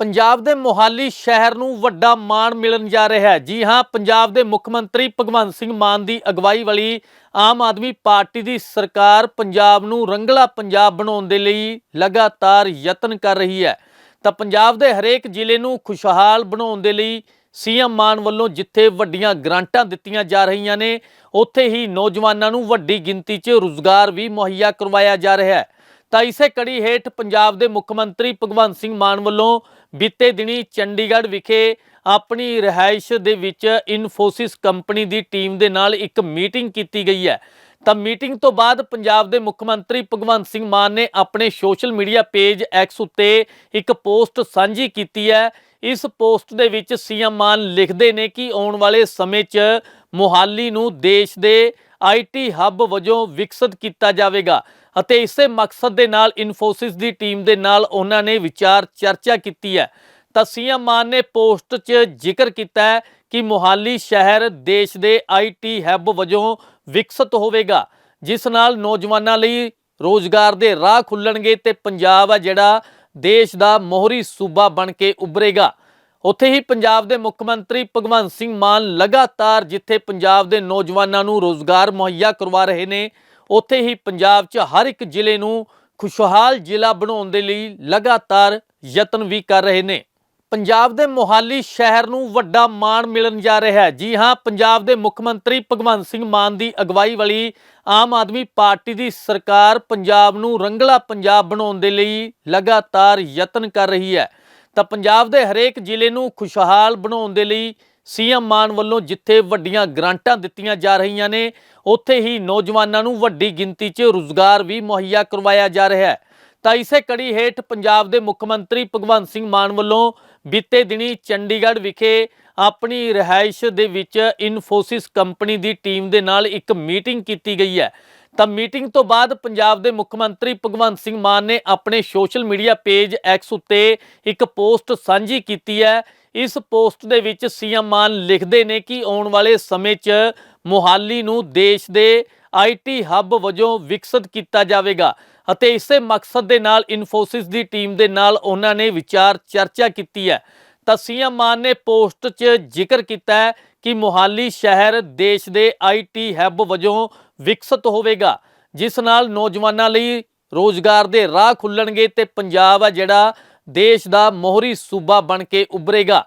ਪੰਜਾਬ ਦੇ ਮੋਹਾਲੀ ਸ਼ਹਿਰ ਨੂੰ ਵੱਡਾ ਮਾਣ ਮਿਲਣ ਜਾ ਰਿਹਾ ਹੈ। ਜੀ ਹਾਂ, ਪੰਜਾਬ ਦੇ ਮੁੱਖ ਮੰਤਰੀ ਭਗਵੰਤ ਸਿੰਘ ਮਾਨ ਦੀ ਅਗਵਾਈ ਵਾਲੀ ਆਮ ਆਦਮੀ ਪਾਰਟੀ ਦੀ ਸਰਕਾਰ ਪੰਜਾਬ ਨੂੰ ਰੰਗਲਾ ਪੰਜਾਬ ਬਣਾਉਣ ਦੇ ਲਈ ਲਗਾਤਾਰ ਯਤਨ ਕਰ ਰਹੀ ਹੈ। ਤਾਂ ਪੰਜਾਬ ਦੇ ਹਰੇਕ ਜ਼ਿਲ੍ਹੇ ਨੂੰ ਖੁਸ਼ਹਾਲ ਬਣਾਉਣ ਦੇ ਲਈ ਸੀਐਮ ਮਾਨ ਵੱਲੋਂ ਜਿੱਥੇ ਵੱਡੀਆਂ ਗ੍ਰਾਂਟਾਂ ਦਿੱਤੀਆਂ ਜਾ ਰਹੀਆਂ ਨੇ, ਉੱਥੇ ਹੀ ਨੌਜਵਾਨਾਂ ਨੂੰ ਵੱਡੀ ਗਿਣਤੀ 'ਚ ਰੁਜ਼ਗਾਰ ਵੀ ਮੁਹੱਈਆ ਕਰਵਾਇਆ ਜਾ ਰਿਹਾ ਹੈ। ਤਾਂ ਇਸੇ ਕੜੀ ਹੇਠ ਪੰਜਾਬ ਦੇ ਮੁੱਖ ਮੰਤਰੀ ਭਗਵੰਤ ਸਿੰਘ ਮਾਨ ਵੱਲੋਂ ਬੀਤੇ ਦਿਨੀ ਚੰਡੀਗੜ੍ਹ ਵਿਖੇ ਆਪਣੀ ਰਿਹਾਇਸ਼ ਦੇ ਵਿੱਚ ਇਨਫੋਸਿਸ ਕੰਪਨੀ ਦੀ ਟੀਮ ਦੇ ਨਾਲ ਇੱਕ ਮੀਟਿੰਗ ਕੀਤੀ ਗਈ ਹੈ। ਤਾਂ ਮੀਟਿੰਗ ਤੋਂ ਬਾਅਦ ਪੰਜਾਬ ਦੇ ਮੁੱਖ ਮੰਤਰੀ ਭਗਵੰਤ ਸਿੰਘ ਮਾਨ ਨੇ ਆਪਣੇ ਸੋਸ਼ਲ ਮੀਡੀਆ ਪੇਜ ਐਕਸ ਉੱਤੇ ਇੱਕ ਪੋਸਟ ਸਾਂਝੀ ਕੀਤੀ ਹੈ। ਇਸ ਪੋਸਟ ਦੇ ਵਿੱਚ ਸੀਐਮ ਮਾਨ ਲਿਖਦੇ ਨੇ ਕਿ ਆਉਣ ਵਾਲੇ ਸਮੇਂ 'ਚ ਮੋਹਾਲੀ ਨੂੰ ਦੇਸ਼ ਦੇ ਆਈਟੀ ਹੱਬ ਵਜੋਂ ਵਿਕਸਿਤ ਕੀਤਾ ਜਾਵੇਗਾ ਅਤੇ ਇਸੇ ਮਕਸਦ ਦੇ ਨਾਲ ਇਨਫੋਸਿਸ ਦੀ ਟੀਮ ਦੇ ਨਾਲ ਉਹਨਾਂ ਨੇ ਵਿਚਾਰ ਚਰਚਾ ਕੀਤੀ ਹੈ। ਤਾਂ ਸੀਐਮ ਮਾਨ ਨੇ ਪੋਸਟ 'ਚ ਜ਼ਿਕਰ ਕੀਤਾ ਹੈ ਕਿ ਮੋਹਾਲੀ ਸ਼ਹਿਰ ਦੇਸ਼ ਦੇ ਆਈਟੀ ਹੱਬ ਵਜੋਂ ਵਿਕਸਿਤ ਹੋਵੇਗਾ, ਜਿਸ ਨਾਲ ਨੌਜਵਾਨਾਂ ਲਈ ਰੋਜ਼ਗਾਰ ਦੇ ਰਾਹ ਖੁੱਲਣਗੇ ਤੇ ਪੰਜਾਬ ਆ ਜਿਹੜਾ ਦੇਸ਼ ਦਾ ਮੋਹਰੀ ਸੂਬਾ ਬਣ ਕੇ ਉਭਰੇਗਾ। ਉੱਥੇ ਹੀ ਪੰਜਾਬ ਦੇ ਮੁੱਖ ਮੰਤਰੀ ਭਗਵੰਤ ਸਿੰਘ ਮਾਨ ਲਗਾਤਾਰ ਜਿੱਥੇ ਪੰਜਾਬ ਦੇ ਨੌਜਵਾਨਾਂ ਨੂੰ ਰੋਜ਼ਗਾਰ ਮੁਹੱਈਆ ਕਰਵਾ ਰਹੇ ਨੇ, ਉੱਥੇ ਹੀ ਪੰਜਾਬ 'ਚ ਹਰ ਇੱਕ ਜ਼ਿਲ੍ਹੇ ਨੂੰ ਖੁਸ਼ਹਾਲ ਜ਼ਿਲ੍ਹਾ ਬਣਾਉਣ ਦੇ ਲਈ ਲਗਾਤਾਰ ਯਤਨ ਵੀ ਕਰ ਰਹੇ ਨੇ। ਪੰਜਾਬ ਦੇ ਮੋਹਾਲੀ ਸ਼ਹਿਰ ਨੂੰ ਵੱਡਾ ਮਾਣ ਮਿਲਣ ਜਾ ਰਿਹਾ ਹੈ। ਜੀ ਹਾਂ, ਪੰਜਾਬ ਦੇ ਮੁੱਖ ਮੰਤਰੀ ਭਗਵੰਤ ਸਿੰਘ ਮਾਨ ਦੀ ਅਗਵਾਈ ਵਾਲੀ ਆਮ ਆਦਮੀ ਪਾਰਟੀ ਦੀ ਸਰਕਾਰ ਪੰਜਾਬ ਨੂੰ ਰੰਗਲਾ ਪੰਜਾਬ ਬਣਾਉਣ ਦੇ ਲਈ ਲਗਾਤਾਰ ਯਤਨ ਕਰ ਰਹੀ ਹੈ। ਤਾਂ ਪੰਜਾਬ ਦੇ ਹਰੇਕ ਜ਼ਿਲ੍ਹੇ ਨੂੰ ਖੁਸ਼ਹਾਲ ਬਣਾਉਣ ਦੇ ਲਈ ਸੀਐਮ ਮਾਨ ਵੱਲੋਂ ਜਿੱਥੇ ਵੱਡੀਆਂ ਗ੍ਰਾਂਟਾਂ ਦਿੱਤੀਆਂ ਜਾ ਰਹੀਆਂ ਨੇ, ਉੱਥੇ ਹੀ ਨੌਜਵਾਨਾਂ ਨੂੰ ਵੱਡੀ ਗਿਣਤੀ 'ਚ ਰੁਜ਼ਗਾਰ ਵੀ ਮੁਹੱਈਆ ਕਰਵਾਇਆ ਜਾ ਰਿਹਾ ਹੈ। ਤਾਂ ਇਸੇ ਕੜੀ ਹੇਠ ਪੰਜਾਬ ਦੇ ਮੁੱਖ ਮੰਤਰੀ ਭਗਵੰਤ ਸਿੰਘ ਮਾਨ ਵੱਲੋਂ ਬੀਤੇ ਦਿਨੀ ਚੰਡੀਗੜ੍ਹ ਵਿਖੇ ਆਪਣੀ ਰਿਹਾਇਸ਼ ਦੇ ਵਿੱਚ ਇਨਫੋਸਿਸ ਕੰਪਨੀ ਦੀ ਟੀਮ ਦੇ ਨਾਲ ਇੱਕ ਮੀਟਿੰਗ ਕੀਤੀ ਗਈ ਹੈ। ਤਾਂ ਮੀਟਿੰਗ ਤੋਂ ਬਾਅਦ ਪੰਜਾਬ ਦੇ ਮੁੱਖ ਮੰਤਰੀ ਭਗਵੰਤ ਸਿੰਘ ਮਾਨ ਨੇ ਆਪਣੇ ਸੋਸ਼ਲ ਮੀਡੀਆ ਪੇਜ ਐਕਸ ਉੱਤੇ ਇੱਕ ਪੋਸਟ ਸਾਂਝੀ ਕੀਤੀ ਹੈ। ਇਸ ਪੋਸਟ ਦੇ ਵਿੱਚ ਸੀਐਮ ਮਾਨ ਲਿਖਦੇ ਨੇ ਕਿ ਆਉਣ ਵਾਲੇ ਸਮੇਂ 'ਚ ਮੋਹਾਲੀ ਨੂੰ ਦੇਸ਼ ਦੇ ਆਈਟੀ ਹੱਬ ਵਜੋਂ ਵਿਕਸਿਤ ਕੀਤਾ ਜਾਵੇਗਾ ਅਤੇ ਇਸੇ ਮਕਸਦ ਦੇ ਨਾਲ ਇਨਫੋਸਿਸ ਦੀ ਟੀਮ ਦੇ ਨਾਲ ਉਹਨਾਂ ਨੇ ਵਿਚਾਰ ਚਰਚਾ ਕੀਤੀ ਹੈ। ਤਾਂ ਸੀਐਮ ਮਾਨ ਨੇ ਪੋਸਟ 'ਚ ਜ਼ਿਕਰ ਕੀਤਾ ਹੈ ਕਿ ਮੋਹਾਲੀ ਸ਼ਹਿਰ ਦੇਸ਼ ਦੇ ਆਈਟੀ ਹੱਬ ਵਜੋਂ ਵਿਕਸਿਤ ਹੋਵੇਗਾ, ਜਿਸ ਨਾਲ ਨੌਜਵਾਨਾਂ ਲਈ ਰੋਜ਼ਗਾਰ ਦੇ ਰਾਹ ਖੁੱਲਣਗੇ ਤੇ ਪੰਜਾਬ ਆ ਜਿਹੜਾ ਦੇਸ਼ ਦਾ ਮੋਹਰੀ ਸੂਬਾ ਬਣ ਕੇ ਉਭਰੇਗਾ।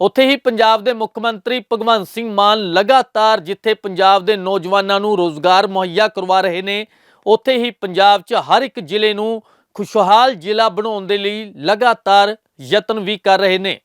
ਉੱਥੇ ਹੀ ਪੰਜਾਬ ਦੇ ਮੁੱਖ ਮੰਤਰੀ ਭਗਵੰਤ ਸਿੰਘ ਮਾਨ ਲਗਾਤਾਰ ਜਿੱਥੇ ਪੰਜਾਬ ਦੇ ਨੌਜਵਾਨਾਂ ਨੂੰ ਰੋਜ਼ਗਾਰ ਮੁਹੱਈਆ ਕਰਵਾ ਰਹੇ ਨੇ, ਉੱਥੇ ਹੀ ਪੰਜਾਬ 'ਚ ਹਰ ਇੱਕ ਜ਼ਿਲ੍ਹੇ ਨੂੰ ਖੁਸ਼ਹਾਲ ਜ਼ਿਲ੍ਹਾ ਬਣਾਉਣ ਦੇ ਲਈ ਲਗਾਤਾਰ ਯਤਨ ਵੀ ਕਰ ਰਹੇ ਨੇ।